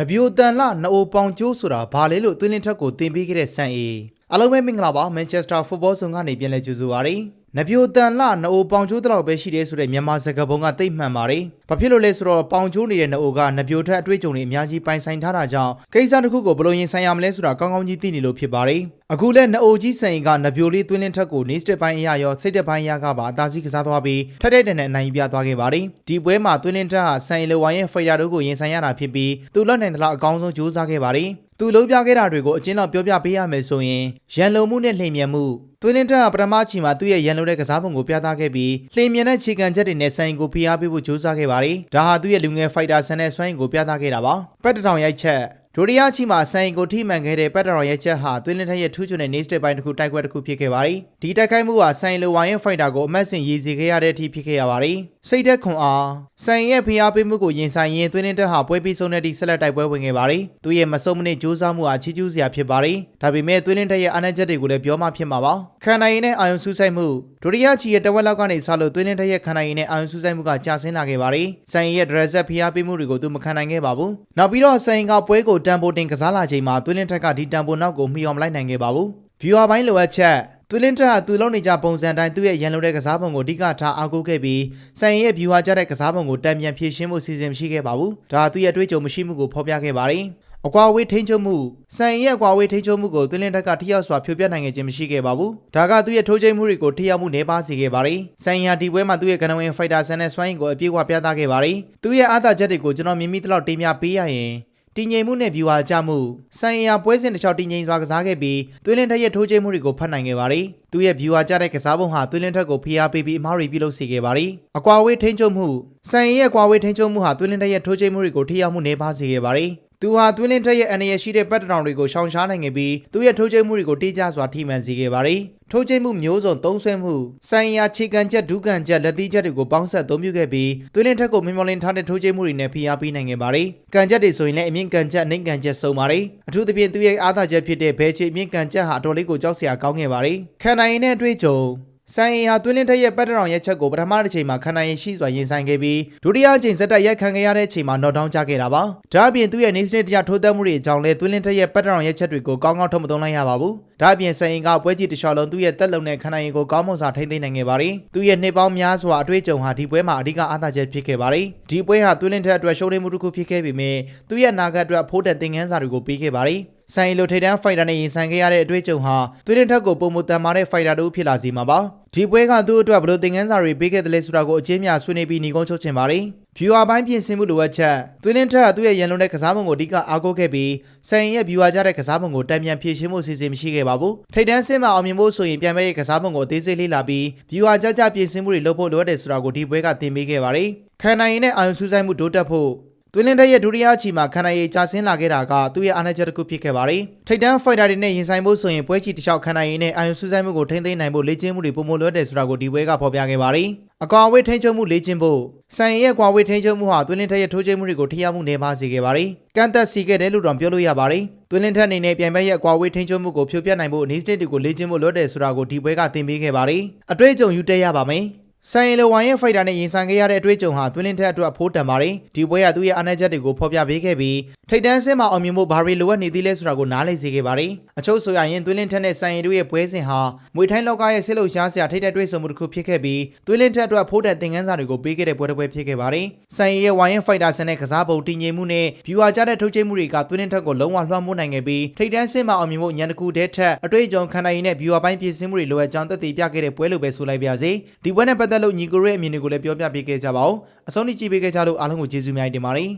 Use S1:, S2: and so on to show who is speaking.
S1: နဗျိုတန်လနအိုပေါင်ကျိုးဆိုတာဘာလဲလို့သွင်းလင်းထက်ကိုတင်ပေးခဲ့တဲ့ဆန်အေအလုံးပဲမင်္ဂလာပါမန်ချက်စတာဖုတ်ဘောဆုံကနေပြန်လဲကြိုဆိုပါရစေနဗျိုတန်လနအိုပေါင်ကျိုးတလောက်ပဲရှိတယ်ဆိုတဲ့မြန်မာစကားပုံကသိပ်မှန်ပါတယ်ဘာဖြစ်လို့လဲဆိုတော့ပေါင်ကျိုးနေတဲ့နအိုကနဗျိုထက်အတွေ့အကြုံတွေအများကြီးပိုင်ဆိုင်ထားတာကြောင့်ကိစ္စတစ်ခုကိုဘယ်လိုရင်ဆိုင်ရမလဲဆိုတာကောင်းကောင်းကြီးသိနေလို့ဖြစ်ပါတယ် အခုလဲနအိုကြီးဆန်အေကနဗျိုလေးသွင်းလင်းထက်ကိုနေစတစ်ပိုင်းအရာရောစိတ်တစ်ပိုင်းအရာကပါအသာစီးကစားသွားပြီးထက်တဲ့တဲ့နဲ့အနိုင်ပြသွားခဲ့ပါတယ်ဒီပွဲမှာသွင်းလင်းထက်ဟာဆန်အေလိုဝိုင်းရဲ့ဖိုက်တာတို့ကိုရင်ဆိုင်ရတာဖြစ်ပြီးသူလွတ်နိုင်သလောက်အကောင်းဆုံးကြိုးစားခဲ့ပါတယ်သူလုံးပြခဲ့တာတွေကိုအချင်းတော့ပြောပြပေးရမယ်ဆိုရင်ရန်လုံမှုနဲ့လှိမ်မြန်မှုသွင်းလင်းထက်ကပထမချီမှာသူ့ရဲ့ရန်လုံတဲ့ကစားပုံကိုပြသခဲ့ပြီးလှိမ်မြန်တဲ့ခြေကန်ချက်တွေနဲ့ဆိုင်ကိုဖိအားပေးဖို့ကြိုးစားခဲ့ပါတယ်ဒါဟာသူ့ရဲ့လူငယ်ဖိုက်တာဆန်တဲ့စွမ်းရည်ကိုပြသခဲ့တာပါပတ်တထောင်ရိုက်ချက် ဒိုရီယာချီမှာဆိုင်ကိုထိမှန်ခဲ့တဲ့ပတ်တရော်ရဲ့ချက်ဟာသွင်းလင်းထက်ရဲ့ထူးချွန်တဲ့ next step ပိုင်းတစ်ခုတိုက်ပွဲတစ်ခုဖြစ်ခဲ့ပါတယ်။ဒီတိုက်ခိုက်မှုဟာဆိုင်လိုဝိုင်းရဲ့ fighter ကိုအမတ်စင်ရည်စီခဲ့ရတဲ့အထိဖြစ်ခဲ့ရပါတယ်။စိတ်သက်ခွန်အားဆိုင်ရဲ့ဖိအားပေးမှုကိုရင်ဆိုင်ရင်းသွင်းလင်းထက်ဟာပွဲပြီးဆုံးတဲ့အထိဆက်လက်တိုက်ပွဲဝင်ခဲ့ပါတယ်။သူရဲ့မဆုံးမနစ်ကြိုးစားမှုဟာချီးကျူးစရာဖြစ်ပါတယ်။ဒါပေမဲ့သွင်းလင်းထက်ရဲ့အားနည်းချက်တွေကိုလည်းပြောမှဖြစ်မှာပါ။ခန္ဓာရည်နဲ့အာယုံဆူဆိုင်မှုဒိုရီယာချီရဲ့တဝက်လောက်ကနေစလို့သွင်းလင်းထက်ရဲ့ခန္ဓာရည်နဲ့အာယုံဆူဆိုင်မှုကကျဆင်းလာခဲ့ပါတယ်။ဆိုင်ရဲ့ dress ဖိအားပေးမှုတွေကိုသူမခံနိုင်ခဲ့ပါဘူး။နောက်ပြီးတော့ဆိုင်ကပွဲကိုတန်ဖိုတင်ကစားလာချိန်မှာသွင်းလင်းထက်ကဒီတန်ဖိုနောက်ကိုမှီအောင်မလိုက်နိုင်ခဲ့ပါဘူး။ viewer ဘိုင်းလိုအပ်ချက်သွင်းလင်းထက်ကသူလုံးနေကြပုံစံတိုင်းသူ့ရဲ့ရန်လိုတဲ့ကစားပုံကိုအဓိကထားအားကိုးခဲ့ပြီးဆိုင်ရဲ့ viewer ကြတဲ့ကစားပုံကိုတံပြန်ဖြည့်ရှင်းဖို့စီစဉ်မရှိခဲ့ပါဘူး။ဒါသူ့ရဲ့အတွေ့အကြုံမရှိမှုကိုဖော်ပြခဲ့ပါတယ်။အကွာဝေးထိန်းချုပ်မှုဆိုင်ရဲ့အကွာဝေးထိန်းချုပ်မှုကိုသွင်းလင်းထက်ကထိရောက်စွာဖြိုပြနိုင်ခဲ့ခြင်းမရှိခဲ့ပါဘူး။ဒါကသူ့ရဲ့ထိုးချိန်မှုတွေကိုထိရောက်မှုနှဲပါစေခဲ့ပါတယ်။ဆိုင်ရာဒီပွဲမှာသူ့ရဲ့ကနဝင်ဖိုက်တာဆန်နဲ့စွိုင်းကိုအပြည့်အဝပြသခဲ့ပါတယ်။သူ့ရဲ့အားသာချက်တွေကိုကျွန်တော်မြင်မိသလောက်တင်ပြပေးရရင် တည်ငြိမ်မှုနဲ့ viewer ကြမှုဆိုင်ရာပွဲစဉ်တစ်လျှောက်တည်ငြိမ်စွာကစားခဲ့ပြီးသွင်းလင်းထက်ရဲ့ထိုးချိန်မှုတွေကိုဖတ်နိုင်ခဲ့ပါတယ်။သူ့ရဲ့ viewer ကြတဲ့ကစားပုံဟာသွင်းလင်းထက်ကိုဖိအားပေးပြီးအမှားတွေပြုလုပ်စေခဲ့ပါတယ်။အကွာဝေးထိန်းချုပ်မှုဆိုင်ရဲ့အကွာဝေးထိန်းချုပ်မှုဟာသွင်းလင်းထက်ရဲ့ထိုးချိန်မှုတွေကိုထိရောက်မှုနှဲပါစေခဲ့ပါတယ်။ သူဟာသွင်းလင်းထက်ရဲ့အနေရရှိတဲ့ပတ်တထောင်တွေကိုရှောင်ရှားနိုင်ခဲ့ပြီးသူ့ရဲ့ထိုးချိန်မှုတွေကိုတိကျစွာထိမှန်စေခဲ့ပါတယ်။ထိုးချိန်မှုမျိုးစုံသုံးဆွဲမှုဆိုင်ရာခြေကန်ချက်ဒုကန်ချက်လက်သီးချက်တွေကိုပေါင်းဆက်သုံးပြုခဲ့ပြီးသွင်းလင်းထက်ကိုမင်းမော်လင်းထားတဲ့ထိုးချိန်မှုတွေနဲ့ဖိအားပေးနိုင်ခဲ့ပါတယ်။ကန်ချက်တွေဆိုရင်လည်းအမြင့်ကန်ချက်အနှိမ်ကန်ချက်စုံပါတယ်။အထူးသဖြင့်သူ့ရဲ့အားသာချက်ဖြစ်တဲ့ဘဲချေအမြင့်ကန်ချက်ဟာအတော်လေးကိုကြောက်စရာကောင်းခဲ့ပါတယ်။ခန္ဓာရည်နဲ့အတွေ့အကြုံ ဆိုင်ရင်ဟာသွင်းလင်းထက်ရဲ့ပတ်တရောင်ရက်ချက်ကိုပထမတစ်ချိန်မှာခန္ဓာရင်ရှိစွာရင်ဆိုင်ခဲ့ပြီးဒုတိယအချိန်စက်တက်ရက်ခံခဲ့ရတဲ့အချိန်မှာနော့ဒေါင်းချခဲ့တာပါ။ဒါအပြင်သူ့ရဲ့နေစနစ်တရားထိုးသက်မှုတွေအကြောင်းလဲသွင်းလင်းထက်ရဲ့ပတ်တရောင်ရက်ချက်တွေကိုကောင်းကောင်းထုံးမသုံးလိုက်ရပါဘူး။ဒါအပြင်ဆိုင်ရင်ကပွဲကြီးတစ်လျှောက်လုံးသူ့ရဲ့တက်လုံတဲ့ခန္ဓာရင်ကိုကောင်းမွန်စွာထိန်းသိမ်းနိုင်ခဲ့ပါတယ်။သူ့ရဲ့နှစ်ပေါင်းများစွာအတွေ့အကြုံဟာဒီပွဲမှာအဓိကအားသာချက်ဖြစ်ခဲ့ပါတယ်။ဒီပွဲဟာသွင်းလင်းထက်အတွက်ရှုံးနိမှုတစ်ခုဖြစ်ခဲ့ပေမဲ့သူ့ရဲ့နာဂတ်အတွက်ဖိုးတန်သင်ခန်းစာတွေကိုပေးခဲ့ပါတယ်။ ဆိုင်လိုထိတ်တန်းဖိုက်တာနဲ့ရင်ဆိုင်ခဲ့ရတဲ့အတွေ့အကြုံဟာသွေးရင်ထက်ကိုပုံမတန်မာတဲ့ဖိုက်တာတို့ဖြစ်လာစေမှာပါဒီပွဲကသူ့အတွက်ဘယ်လိုသင်ခန်းစာတွေပေးခဲ့တယ်လဲဆိုတာကိုအချင်းများဆွေးနွေးပြီးညီကုန်းချုပ်ချင်ပါတယ် viewer ဘိုင်းပြင်ဆင်မှုလိုအပ်ချက်သွေးရင်ထက်သူ့ရဲ့ရန်လုံးတဲ့ကစားပုံကိုအဓိကအားကိုးခဲ့ပြီးဆိုင်ရဲ့ viewer ကြတဲ့ကစားပုံကိုတံပြန်ဖြည့်ရှင်းမှုစီစဉ်မရှိခဲ့ပါဘူးထိတ်တန်းစင်းမှာအောင်မြင်ဖို့ဆိုရင်ပြန်မဲ့ရဲ့ကစားပုံကိုအသေးစိတ်လေ့လာပြီး viewer ကြကြပြင်ဆင်မှုတွေလုပ်ဖို့လိုအပ်တယ်ဆိုတာကိုဒီပွဲကသင်ပေးခဲ့ပါတယ်ခန္ဓာရည်နဲ့အာရုံစူးစိုက်မှုတိုးတက်ဖို့ သွင်းလင်းတဲ့ရဲ့ဒုတိယချီမှာခန္ဓာရည်ကျဆင်းလာခဲ့တာကသူ့ရဲ့အားနည်းချက်တစ်ခုဖြစ်ခဲ့ပါတယ်။ထိတ်တန်းဖိုက်တာတွေနဲ့ရင်ဆိုင်ဖို့ဆိုရင်ပွဲချီတစ်လျှောက်ခန္ဓာရည်နဲ့အာရုံစူးစိုက်မှုကိုထိန်းသိမ်းနိုင်ဖို့လေ့ကျင့်မှုတွေပုံမလွတ်တယ်ဆိုတာကိုဒီပွဲကဖော်ပြခဲ့ပါတယ်။အကွာဝေးထိန်းချုပ်မှုလေ့ကျင့်ဖို့ဆိုင်ရဲ့ကွာဝေးထိန်းချုပ်မှုဟာသွင်းလင်းတဲ့ရဲ့ထိုးချိန်မှုတွေကိုထိရောက်မှုနေပါစေခဲ့ပါတယ်။ကန့်သက်စီခဲ့တယ်လို့တော့ပြောလို့ရပါတယ်။သွင်းလင်းထက်အနေနဲ့ပြန်ပဲရဲ့ကွာဝေးထိန်းချုပ်မှုကိုဖြိုပြနိုင်ဖို့အနေစတစ်တွေကိုလေ့ကျင့်ဖို့လွတ်တယ်ဆိုတာကိုဒီပွဲကသင်ပေးခဲ့ပါတယ်။အတွေ့အကြုံယူတက်ရပါမယ်။ ဆိုင်ရလဝိုင်းရဲ့ဖိုက်တာနဲ့ရင်ဆိုင်ခဲ့ရတဲ့အတွေ့အကြုံဟာသွင်းလင်းထက်အတွက်အဖိုးတန်ပါတယ်ဒီပွဲကသူ့ရဲ့အားနည်းချက်တွေကိုဖော်ပြပေးခဲ့ပြီးထိတ်တန်းစင်းမှာအောင်မြင်ဖို့ဘာတွေလိုအပ်နေသေးလဲဆိုတာကိုနားလည်စေခဲ့ပါတယ်အချို့ဆိုရရင်သွင်းလင်းထက်နဲ့ဆိုင်ရတို့ရဲ့ပွဲစဉ်ဟာမွေထိုင်းလောကရဲ့ဆစ်လို့ရှားစရာထိတ်တဲ့တွေ့ဆုံမှုတစ်ခုဖြစ်ခဲ့ပြီးသွင်းလင်းထက်အတွက်အဖိုးတန်သင်ခန်းစာတွေကိုပေးခဲ့တဲ့ပွဲတစ်ပွဲဖြစ်ခဲ့ပါတယ်ဆိုင်ရရဲ့ဝိုင်းရဲ့ဖိုက်တာဆန်တဲ့ကစားပုံတည်ငြိမ်မှုနဲ့ဗျူဟာကြတဲ့ထုတ်ချိန်မှုတွေကသွင်းလင်းထက်ကိုလုံးဝလွှမ်းမိုးနိုင်ခဲ့ပြီးထိတ်တန်းစင်းမှာအောင်မြင်ဖို့ညံတစ်ခုတည်းထက်အတွေ့အကြုံခံနိုင်ရည်နဲ့ဗျူဟာပိုင်းပြင်ဆင်မှုတွေလိုအပ်ကြောင်းသက်သေပြခဲ့တဲ့ပွဲလိုပဲဆိုလိုက်ပါစေဒီပွဲနဲ့ပတ်သက်လို့ညီကိုရဲ့အမြင်တွေကိုလည်းပြောပြပေးခဲ့ကြပါဦးအဆုံးထိကြည့်ပေးခဲ့ကြလို့အားလုံးကိုကျေးဇူးများတင်ပါတယ်